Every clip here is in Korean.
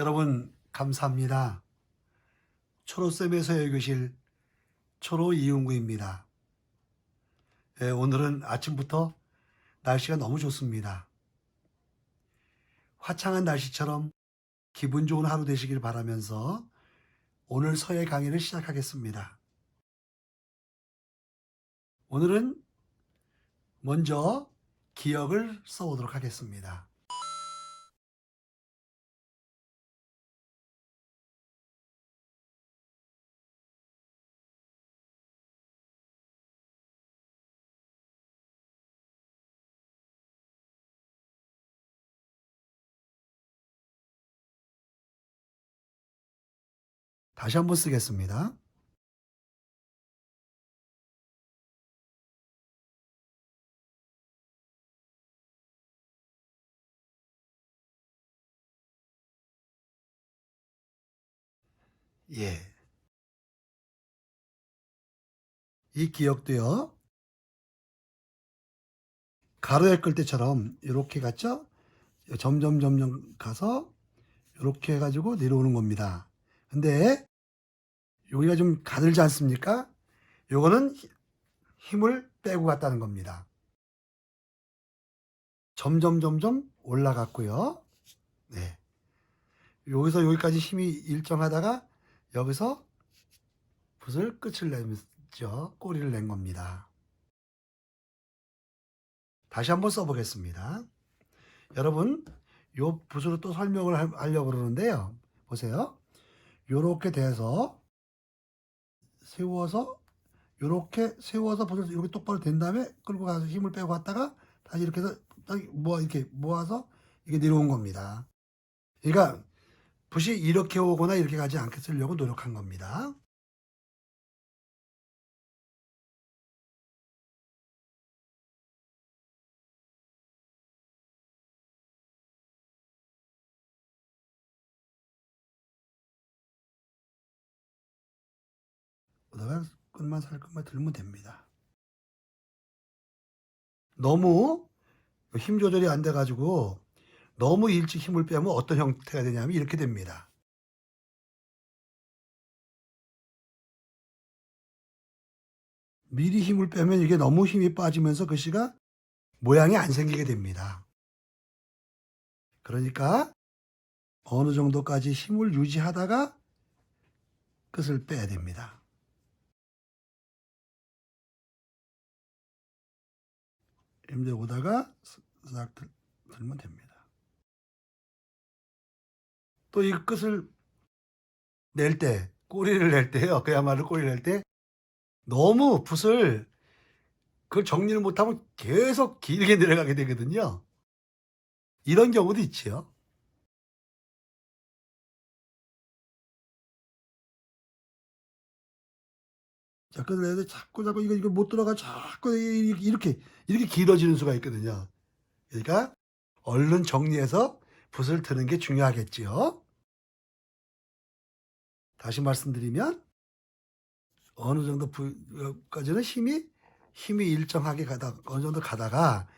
여러분 감사합니다. 초로쌤의 서예교실 초로 이용구입니다. 예, 오늘은 아침부터 날씨가 너무 좋습니다. 화창한 날씨처럼 기분 좋은 하루 되시길 바라면서 오늘 서예 강의를 시작하겠습니다. 오늘은 먼저 기억을 써보도록 하겠습니다. 다시 한번 쓰겠습니다. 예. 이 기억도요. 가로에 끌 때처럼 이렇게 갔죠? 점점 점점 가서 이렇게 해가지고 내려오는 겁니다. 근데 여기가 좀 가늘지 않습니까? 요거는 히- 힘을 빼고 갔다는 겁니다. 점점 점점 올라갔고요. 네. 여기서 여기까지 힘이 일정하다가 여기서 붓을 끝을 내죠. 꼬리를 낸 겁니다. 다시 한번 써보겠습니다. 여러분, 요 붓으로 또 설명을 하- 하려고 그러는데요. 보세요. 요렇게 돼서 세워서 요렇게 세워서 붓을 이렇게 똑바로 된 다음에 끌고 가서 힘을 빼고 갔다가 다시 이렇게 해서 딱 모아 이렇게 모아서 이게 내려온 겁니다. 그러니까 붓이 이렇게 오거나 이렇게 가지 않게 쓰려고 노력한 겁니다. 끝만 살 것만 들면 됩니다. 너무 힘 조절이 안 돼가지고 너무 일찍 힘을 빼면 어떤 형태가 되냐면 이렇게 됩니다. 미리 힘을 빼면 이게 너무 힘이 빠지면서 글씨가 모양이 안 생기게 됩니다. 그러니까 어느 정도까지 힘을 유지하다가 끝을 빼야 됩니다. 힘들 오다가 싹 들- 들면 됩니다. 또 이 끝을 낼 때, 꼬리를 낼 때요. 그야말로 꼬리를 낼 때 너무 붓을 그걸 정리를 못하면 계속 길게 내려가게 되거든요. 이런 경우도 있지요. 자, 그래서 자꾸 자꾸 이거 이거 못 들어가 자꾸 이렇게 이렇게 길어지는 수가 있거든요. 그러니까 얼른 정리해서 붓을 드는 게 중요하겠지요. 다시 말씀드리면 어느 정도 부까지는 힘이 힘이 일정하게 가다 어느 정도 가다가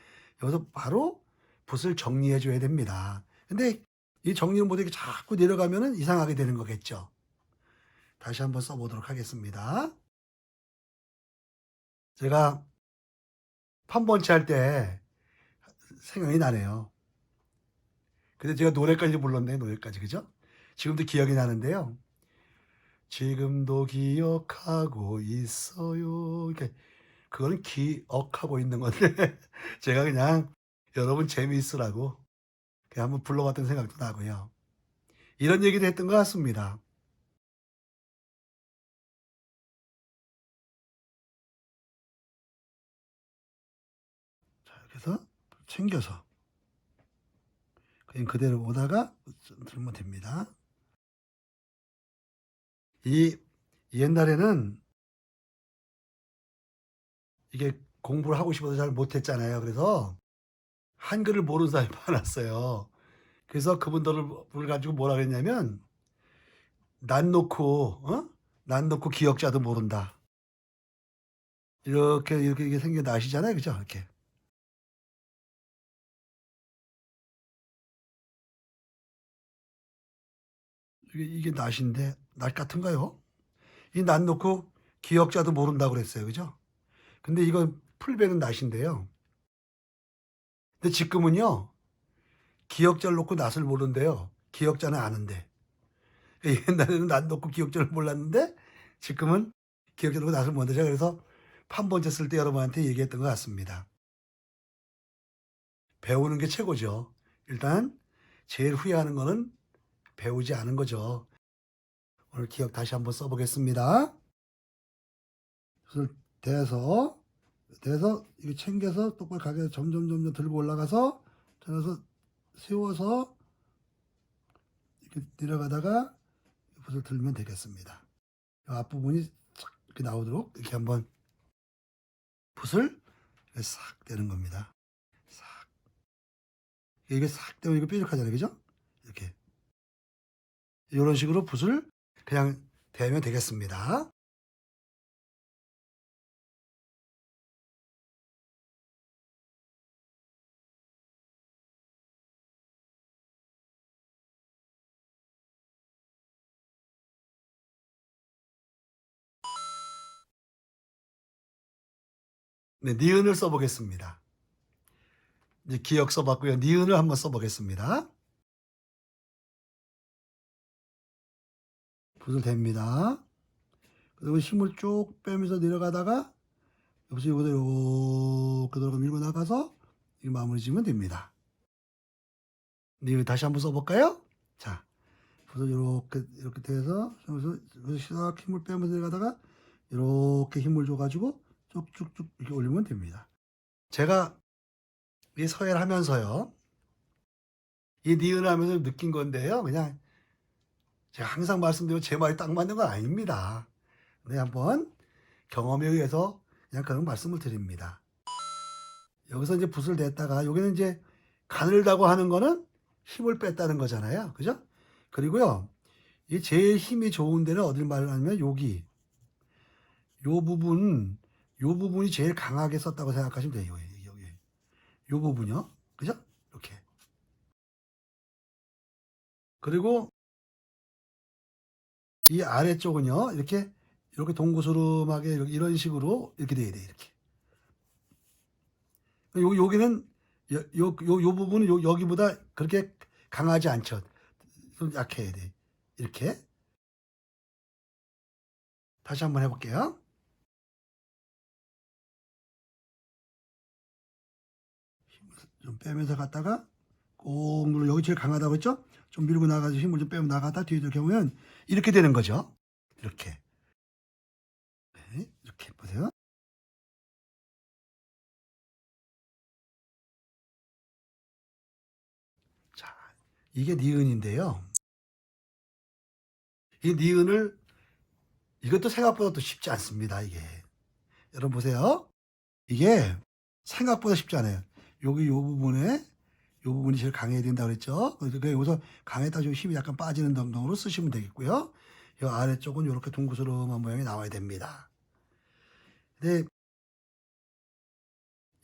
여기서 바로 붓을 정리해 줘야 됩니다. 근데 이 정리를 못하게 자꾸 내려가면은 이상하게 되는 거겠죠. 다시 한번 써보도록 하겠습니다. 제가 판본치 할 때 생각이 나네요. 근데 제가 노래까지 불렀네, 노래까지. 그죠? 지금도 기억이 나는데요. 지금도 기억하고 있어요. 이렇게 그거는 기억하고 있는 건데 제가 그냥 여러분 재미있으라고 그냥 한번 불러봤던 생각도 나고요. 이런 얘기도 했던 것 같습니다. 챙겨서 그냥 그대로 오다가 들면 됩니다. 이 옛날에는 이게 공부를 하고 싶어서 잘 못했잖아요. 그래서 한글을 모르는 사람이 많았어요. 그래서 그분들을 가지고 뭐라 그랬냐면 난 놓고 어? 난 놓고 기억자도 모른다. 이렇게 이렇게 생겨 나시잖아요. 그죠? 이렇게. 이게, 이게 낫인데 낫 같은가요? 이 낫 놓고 기역자도 모른다고 그랬어요. 그죠? 근데 이건 풀베는 낫인데요. 근데 지금은요. 기역자를 놓고 낫을 모른대요. 기역자는 아는데. 옛날에는 낫 놓고 기역자를 몰랐는데 지금은 기억자로 낫을 모른다. 제가 그래서 판본제 쓸때 여러분한테 얘기했던 것 같습니다. 배우는 게 최고죠. 일단 제일 후회하는 거는 배우지 않은 거죠. 오늘 기억 다시 한번 써보겠습니다. 그래서 대서 대서 이거 챙겨서 똑바로 가게 점점 점점 들고 올라가서 들어서 세워서 이렇게 내려가다가 붓을 들면 되겠습니다. 이 앞부분이 싹 이렇게 나오도록 이렇게 한번 붓을 싹 대는 겁니다. 싹 이게 싹 대면 이거 뾰족하잖아요, 그죠? 이런 식으로 붓을 그냥 대면 되겠습니다. 네, 니은을 써보겠습니다. 이제 기억 써봤고요. 니은을 한번 써보겠습니다. 붓을 댑니다. 그리고 힘을 쭉 빼면서 내려가다가 여기서 여기서 요렇게 들어가 밀고 나가서 이 마무리 지으면 됩니다. 니은 다시 한번 써볼까요? 자, 붓을 이렇게 이렇게 대서 여기서 싹 힘을 빼면서 내려가다가 이렇게 힘을 줘가지고 쭉쭉쭉 이렇게 올리면 됩니다. 제가 이 서예를 하면서요. 이 니은을 하면서 느낀 건데요. 그냥 제가 항상 말씀드리고 제 말이 딱 맞는 건 아닙니다. 네, 한번 경험에 의해서 그냥 그런 말씀을 드립니다. 여기서 이제 붓을 댔다가 여기는 이제 가늘다고 하는 거는 힘을 뺐다는 거잖아요. 그죠? 그리고요. 이 제일 힘이 좋은 데는 어딜 말하냐면 여기 요 부분 요 부분이 제일 강하게 썼다고 생각하시면 돼요. 여기, 여기. 요 부분요. 그죠? 이렇게. 그리고 이 아래쪽은요. 이렇게 이렇게 동구스름하게 이렇게 이런 식으로 이렇게 돼야 돼. 이렇게. 요 여기는 요 요 요 요 부분은 요 여기보다 그렇게 강하지 않죠. 좀 약해야 돼. 이렇게. 다시 한번 해 볼게요. 좀 빼면서 갔다가 꼭 눌러 여기 제일 강하다고 했죠? 좀 밀고 나가서 힘을 좀 빼면 나가다 뒤에 이렇게 오면 이렇게 되는 거죠. 이렇게. 네, 이렇게 보세요. 자, 이게 니은인데요. 이 니은을 이것도 생각보다 또 쉽지 않습니다. 이게 여러분 보세요. 이게 생각보다 쉽지 않아요. 여기 요 부분에 요 부분이 제일 강해야 된다 그랬죠. 그래서 여기서 강했다 좀 힘이 약간 빠지는 정도로 쓰시면 되겠고요. 이 아래쪽은 이렇게 둥그스름한 모양이 나와야 됩니다. 근데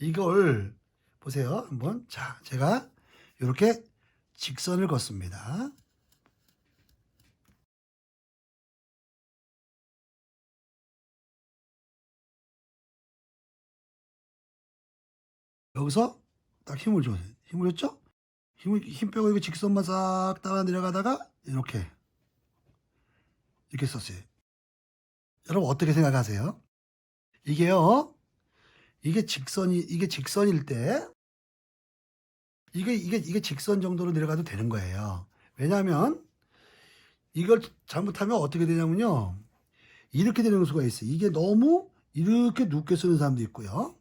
이걸 보세요. 한번 자 제가 이렇게 직선을 걷습니다. 여기서 딱 힘을 줘요. 힘을 줬죠? 힘을, 힘 빼고 이거 직선만 싹 따라 내려가다가 이렇게 이렇게 썼어요. 여러분 어떻게 생각하세요? 이게요. 이게 직선이 이게 직선일 때 이게 이게 이게 직선 정도로 내려가도 되는 거예요. 왜냐하면 이걸 잘못하면 어떻게 되냐면요. 이렇게 되는 수가 있어요. 이게 너무 이렇게 눕게 쓰는 사람도 있고요.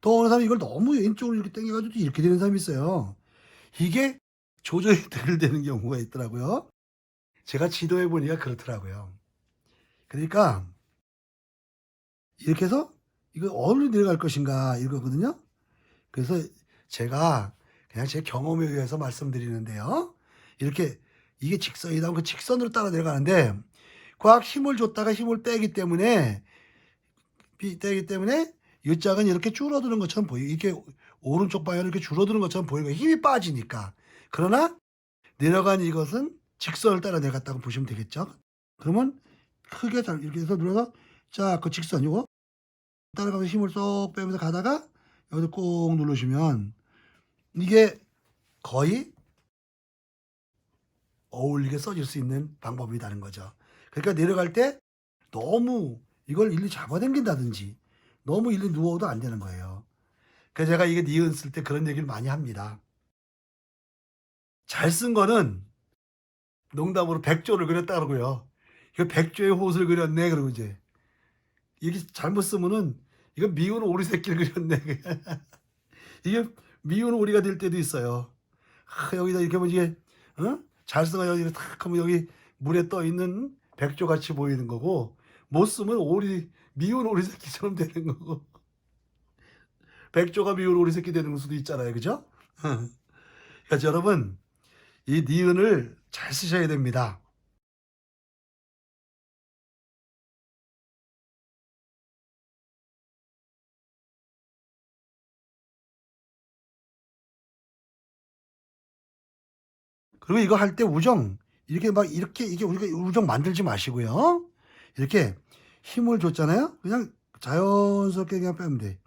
또 어느 사람이 이걸 너무 왼쪽으로 이렇게 당겨가지고 또 이렇게 되는 사람이 있어요. 이게 조절이 덜 되는 경우가 있더라고요. 제가 지도해 보니까 그렇더라고요. 그러니까 이렇게 해서 이거 어디로 내려갈 것인가 이거거든요. 그래서 제가 그냥 제 경험에 의해서 말씀드리는데요. 이렇게 이게 직선이다. 그 직선으로 따라 내려가는데 과학 힘을 줬다가 힘을 빼기 때문에 비- 빼기 때문에 이 짝은 이렇게 줄어드는 것처럼 보이고 이렇게 오른쪽 방향으로 이렇게 줄어드는 것처럼 보이고 힘이 빠지니까 그러나 내려간 이것은 직선을 따라 내갔다고 보시면 되겠죠. 그러면 크게 잘 이렇게 해서 눌러서 자, 그 직선 이거 따라가면서 힘을 쏙 빼면서 가다가 여기서 꼭 누르시면 이게 거의 어울리게 써질 수 있는 방법이라는 거죠. 그러니까 내려갈 때 너무 이걸 일일이 잡아당긴다든지 너무 일일이 누워도 안 되는 거예요. 그래서 제가 이게 니은 쓸 때 그런 얘기를 많이 합니다. 잘 쓴 거는 농담으로 백조를 그렸다 그러고요. 이거 백조의 호수를 그렸네 그러고 이제 이게 잘못 쓰면은 이거 미운 오리 새끼를 그렸네. 이게 미운 오리가 될 때도 있어요. 아, 여기다 이렇게 보면 이게 어? 잘 쓰면 여기 탁 하면 여기 물에 떠 있는 백조 같이 보이는 거고 못 쓰면 오리 미운 오리 새끼처럼 되는 거고 백조가 미운 오리 새끼 되는 수도 있잖아요, 그죠? 그러니까 여러분 이 니은을 잘 쓰셔야 됩니다. 그리고 이거 할 때 우정 이렇게 막 이렇게 이게 우리가 우정 만들지 마시고요. 이렇게 힘을 줬잖아요. 그냥 자연스럽게 그냥 빼면 돼.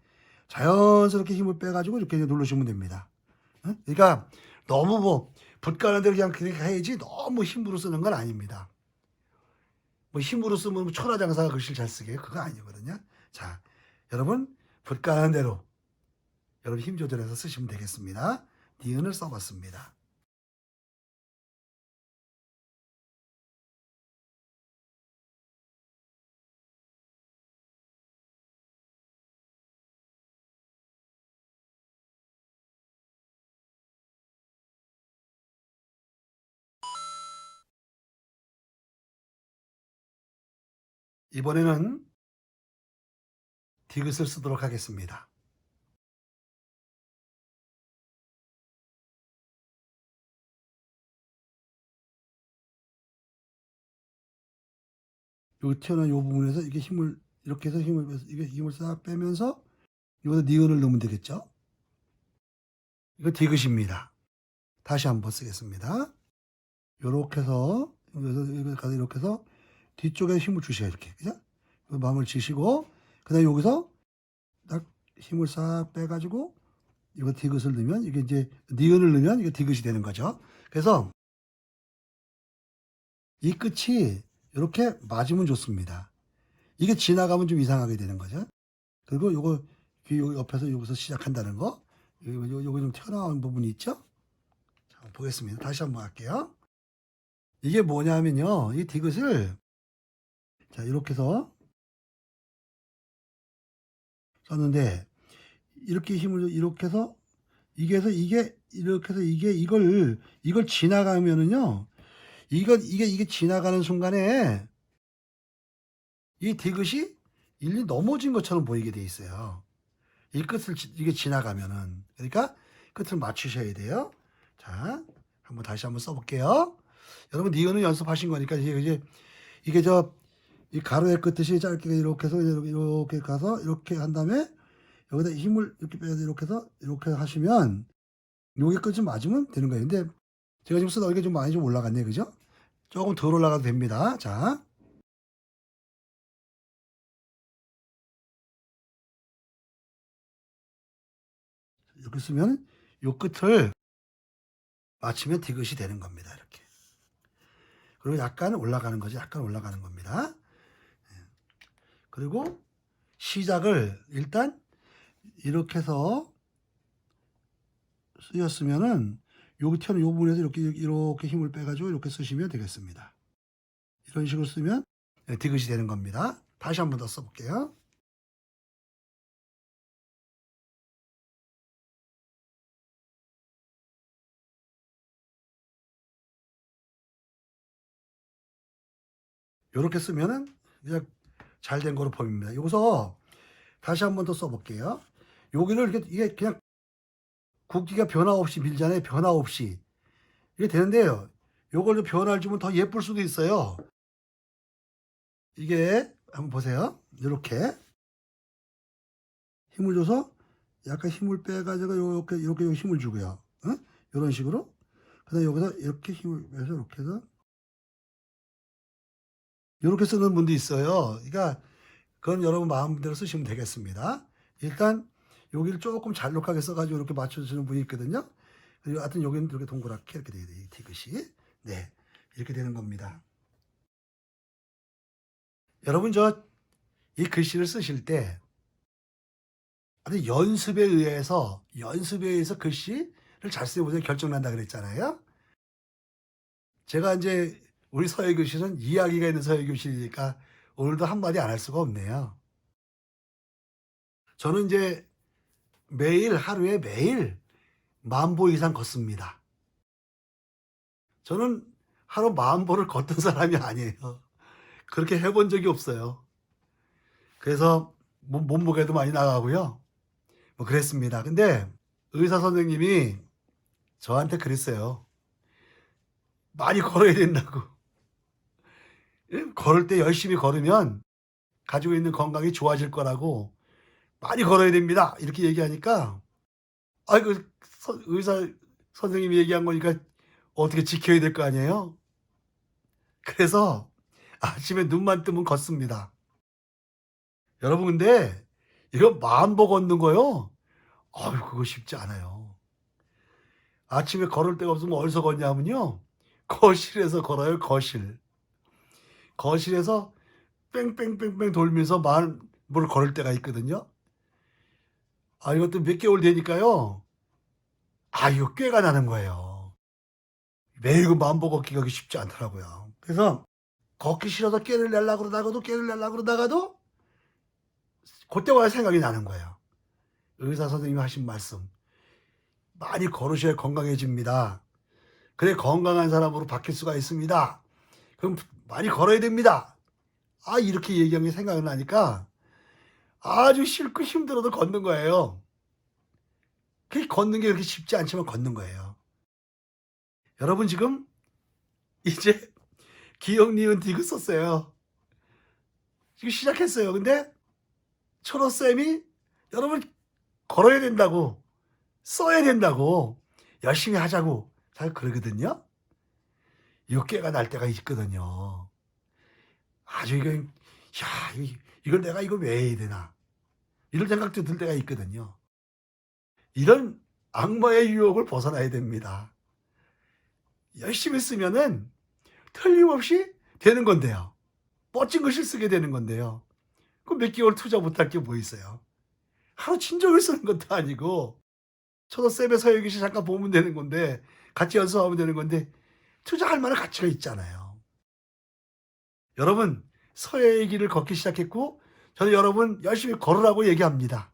자연스럽게 힘을 빼가지고 이렇게 누르시면 됩니다. 응? 그러니까 너무 뭐 붓가는 대로 그냥 그렇게 해야지 너무 힘으로 쓰는 건 아닙니다. 뭐 힘으로 쓰면 뭐 천하장사가 글씨를 잘 쓰게 그거 아니거든요. 자, 여러분 붓가는 대로 여러분 힘 조절해서 쓰시면 되겠습니다. 니은을 써봤습니다. 이번에는 디귿을 쓰도록 하겠습니다. 여기 튀어나온 이 부분에서 이게 힘을 이렇게 해서 힘을 빼서 이게 힘을 싹 빼면서 여기다 니은을 넣으면 되겠죠? 이거 디귿입니다. 다시 한번 쓰겠습니다. 요렇게 해서 여기서 여기 가서 이렇게 해서 뒤쪽에 힘을 주셔야 이렇게 그죠? 마음을 지시고 그 다음에 여기서 딱 힘을 싹 빼가지고 이거 디귿을 넣으면 이게 이제 니은을 넣으면 이게 디귿이 되는 거죠. 그래서 이 끝이 이렇게 맞으면 좋습니다. 이게 지나가면 좀 이상하게 되는 거죠. 그리고 요거 귀요 옆에서 여기서 시작한다는 거, 요거, 요- 요거 좀 튀어나온 부분이 있죠. 자, 보겠습니다. 다시 한번 할게요. 이게 뭐냐면요, 이 디귿을 자 이렇게 해서 썼는데 이렇게 힘을 이렇게 해서 이게 해서 이게 이렇게 해서 이게 이걸 이걸 지나가면은요 이거 이게 이게 지나가는 순간에 이 디귿이 일리 넘어진 것처럼 보이게 돼 있어요. 이 끝을 지- 이게 지나가면은 그러니까 끝을 맞추셔야 돼요. 자 한번 다시 한번 써볼게요. 여러분 니은은 연습하신 거니까 이게 이제 이게 저 이 가로의 끝이 짧게 이렇게 해서 이렇게, 이렇게 가서 이렇게 한 다음에 여기다 힘을 이렇게 빼서 이렇게 해서 이렇게 하시면 여기 끝이 맞으면 되는 거예요. 근데 제가 지금 쓰다 보니까 좀 많이 좀 올라갔네, 그죠? 조금 덜 올라가도 됩니다. 자. 이렇게 쓰면 요 끝을 맞추면 디귿이 되는 겁니다. 이렇게. 그리고 약간 올라가는 거죠. 약간 올라가는 겁니다. 예. 그리고 시작을 일단 이렇게 해서 쓰였으면은 여기 튀어나온 요 부분에서 이렇게 이렇게 힘을 빼가지고 이렇게 쓰시면 되겠습니다. 이런 식으로 쓰면 네, 디귿이 되는 겁니다. 다시 한 번 더 써볼게요. 이렇게 쓰면은 그냥 잘 된 거로 보입니다. 여기서 다시 한 번 더 써볼게요. 여기를 이렇게 이게 그냥 굵기가 변화 없이 밀잖아요. 변화 없이 이게 되는데요. 요걸 좀 변화를 주면 더 예쁠 수도 있어요. 이게 한번 보세요. 이렇게 힘을 줘서 약간 힘을 빼가지고 이렇게 이렇게 힘을 주고요. 응? 이런 식으로. 그다음 에 여기서 이렇게 힘을 빼서 이렇게 해서 이렇게 쓰는 분도 있어요. 그러니까 그건 여러분 마음대로 쓰시면 되겠습니다. 일단 여기를 조금 잘록하게 써가지고 이렇게 맞춰주시는 분이 있거든요. 그리고 하여튼 여기는 이렇게 동그랗게 이렇게 돼요. 이 티긋이. 네. 이렇게 되는 겁니다. 여러분 저 이 글씨를 쓰실 때 아주 연습에 의해서 연습에 의해서 글씨를 잘 쓰고서 결정난다 그랬잖아요. 제가 이제 우리 서예 교실은 이야기가 있는 서예 교실이니까 오늘도 한마디 안 할 수가 없네요. 저는 이제 매일 하루에 매일 만보 이상 걷습니다. 저는 하루 만 보를 걷던 사람이 아니에요. 그렇게 해본 적이 없어요. 그래서 몸- 몸무게도 많이 나가고요. 뭐 그랬습니다. 근데 의사 선생님이 저한테 그랬어요. 많이 걸어야 된다고. 예? 걸을 때 열심히 걸으면 가지고 있는 건강이 좋아질 거라고 많이 걸어야 됩니다. 이렇게 얘기하니까 아이고 서- 의사 선생님이 얘기한 거니까 어떻게 지켜야 될 거 아니에요? 그래서 아침에 눈만 뜨면 걷습니다. 여러분 근데 이거 만보 걷는 거요? 아유 그거 쉽지 않아요. 아침에 걸을 데가 없으면 어디서 걷냐면요. 거실에서 걸어요 거실. 거실에서 뺑뺑뺑뺑 돌면서 만보를 걸을 때가 있거든요. 아 이것도 몇 개월 되니까요. 아 이거 꾀가 나는 거예요. 매일 그 만보 걷기가 쉽지 않더라고요. 그래서 걷기 싫어서 깨를 내려고 그러다가도 깨를 내려고 그러다가도 그때 와야 생각이 나는 거예요. 의사 선생님이 하신 말씀. 많이 걸으셔야 건강해집니다. 그래 건강한 사람으로 바뀔 수가 있습니다. 그럼 많이 걸어야 됩니다. 아 이렇게 얘기한 게 생각이 나니까 아주 싫고 힘들어도 걷는 거예요. 그 걷는 게 그렇게 쉽지 않지만 걷는 거예요. 여러분 지금 이제 기억 니은 디귿 썼어요. 지금 시작했어요. 근데 초로 쌤이 여러분 걸어야 된다고 써야 된다고 열심히 하자고 잘 그러거든요. 육개가 날 때가 있거든요. 아주 이거 야 이- 이걸 내가 이걸 왜 해야 되나 이런 생각도 들 때가 있거든요. 이런 악마의 유혹을 벗어나야 됩니다. 열심히 쓰면은 틀림없이 되는 건데요. 멋진 글씨 쓰게 되는 건데요. 그몇 개월 투자 못할 게 뭐 있어요? 하루 친정을 쓰는 것도 아니고 저도 쌤의 서예기시 잠깐 보면 되는 건데 같이 연습하면 되는 건데 투자할 만한 가치가 있잖아요. 여러분 서예의 길을 걷기 시작했고 저는 여러분 열심히 걸으라고 얘기합니다.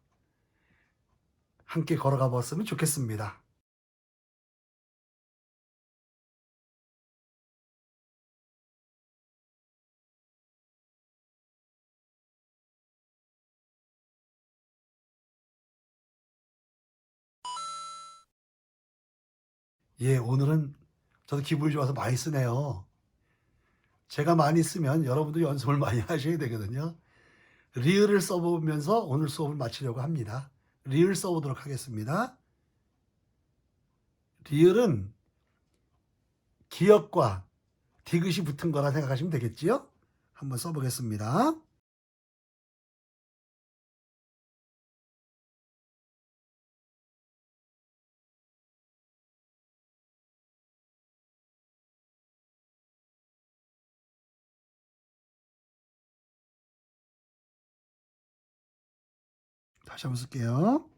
함께 걸어가 봤으면 좋겠습니다. 예, 오늘은 저도 기분이 좋아서 많이 쓰네요. 제가 많이 쓰면 여러분도 연습을 많이 하셔야 되거든요. 리을을 써보면서 오늘 수업을 마치려고 합니다. 리을 써보도록 하겠습니다. 리을은 기역과 디귿이 붙은 거라 생각하시면 되겠지요? 한번 써보겠습니다. 다시 한번 쓸게요.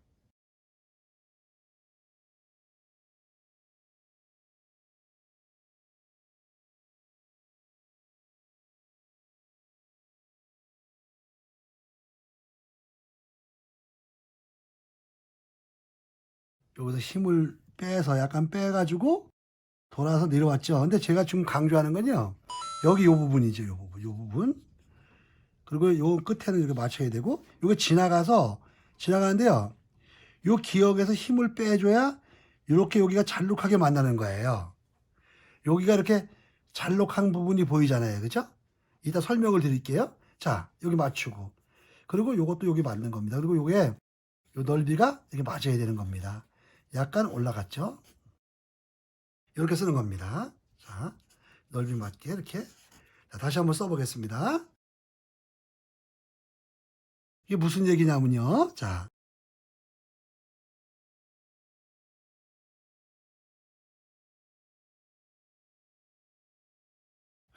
여기서 힘을 빼서 약간 빼가지고 돌아서 내려왔죠. 근데 제가 지금 강조하는 건요. 여기 요 부분이죠. 요 부분. 요 부분. 그리고 요 끝에는 이렇게 맞춰야 되고 요게 지나가서 지나가는데요. 요 기역에서 힘을 빼줘야 이렇게 여기가 잘록하게 만나는 거예요. 여기가 이렇게 잘록한 부분이 보이잖아요. 그죠? 이따 설명을 드릴게요. 자, 여기 맞추고. 그리고 요것도 여기 맞는 겁니다. 그리고 요게 요 넓이가 이렇게 맞아야 되는 겁니다. 약간 올라갔죠? 이렇게 쓰는 겁니다. 자, 넓이 맞게 이렇게. 자, 다시 한번 써보겠습니다. 이게 무슨 얘기냐면요. 자.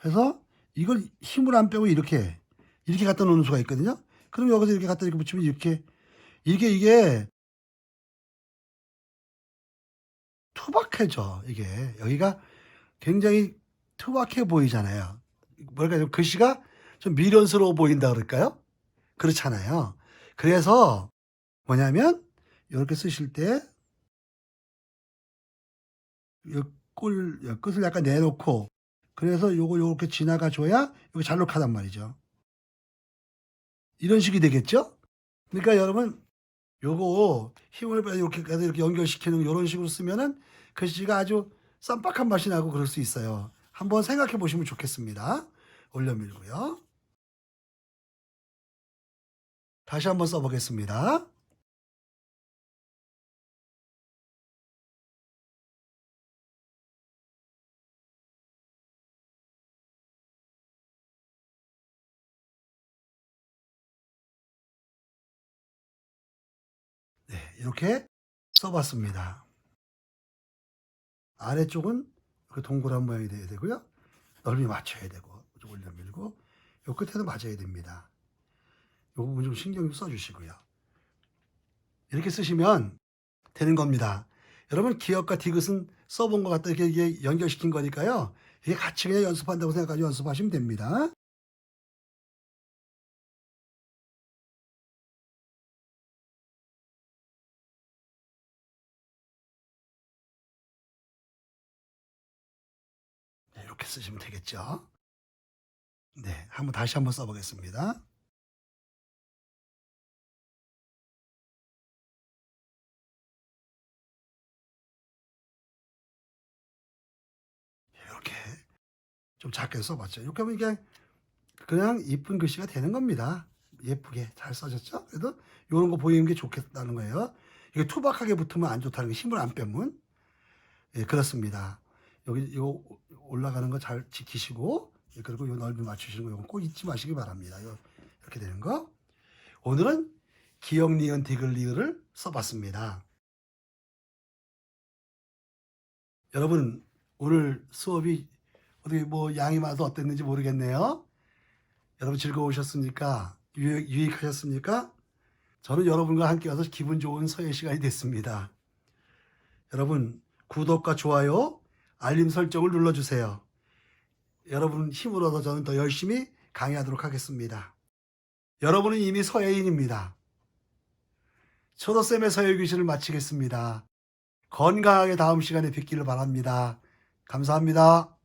해서 이걸 힘을 안 빼고 이렇게 이렇게 갖다 놓는 수가 있거든요. 그럼 여기서 이렇게 갖다 이렇게 붙이면 이렇게 이게 이게 투박해져 이게 여기가 굉장히 투박해 보이잖아요. 뭐랄까 좀 글씨가 좀 미련스러워 보인다 그럴까요? 그렇잖아요. 그래서 뭐냐면 이렇게 쓰실 때이 끝을 약간 내놓고 그래서 요거 요렇게 지나가 줘야 이거 잘록하단 말이죠. 이런 식이 되겠죠? 그러니까 여러분 요거 힘을 빼 이렇게 해서 이렇게 연결시키는 이런 식으로 쓰면은 글씨가 아주 쌈박한 맛이 나고 그럴 수 있어요. 한번 생각해 보시면 좋겠습니다. 올려밀고요. 다시 한번 써보겠습니다. 네, 이렇게 써봤습니다. 아래쪽은 그 동그란 모양이 돼야 되고요. 넓이 맞춰야 되고 좀 올려밀고 요 끝에도 맞아야 됩니다. 요 부분 좀 신경 좀 써주시고요. 이렇게 쓰시면 되는 겁니다. 여러분 기억과 디귿은 써본 것 같다 이렇게 연결시킨 거니까요. 이게 같이 그냥 연습한다고 생각하고 연습하시면 됩니다. 네, 이렇게 쓰시면 되겠죠. 네, 한번 다시 한번 써보겠습니다. 좀 작게 써봤죠. 이렇게 하면 이게 그냥 이쁜 글씨가 되는 겁니다. 예쁘게 잘 써졌죠? 그래도 이런 거 보이는 게 좋겠다는 거예요. 이게 투박하게 붙으면 안 좋다는 게 힘을 안 빼면 예, 그렇습니다. 여기 이거 올라가는 거 잘 지키시고 예, 그리고 이 넓이 맞추시는 거 이거 꼭 잊지 마시기 바랍니다. 요- 이렇게 되는 거. 오늘은 기역 니은 디귿 리을을 써봤습니다. 여러분 오늘 수업이 어떻게 뭐 양이 많아서 어땠는지 모르겠네요. 여러분 즐거우셨습니까? 유익, 유익하셨습니까? 저는 여러분과 함께 와서 기분 좋은 서예 시간이 됐습니다. 여러분 구독과 좋아요, 알림 설정을 눌러주세요. 여러분 힘을 얻어 저는 더 열심히 강의하도록 하겠습니다. 여러분은 이미 서예인입니다. 초도쌤의 서예 교실을 마치겠습니다. 건강하게 다음 시간에 뵙기를 바랍니다. 감사합니다.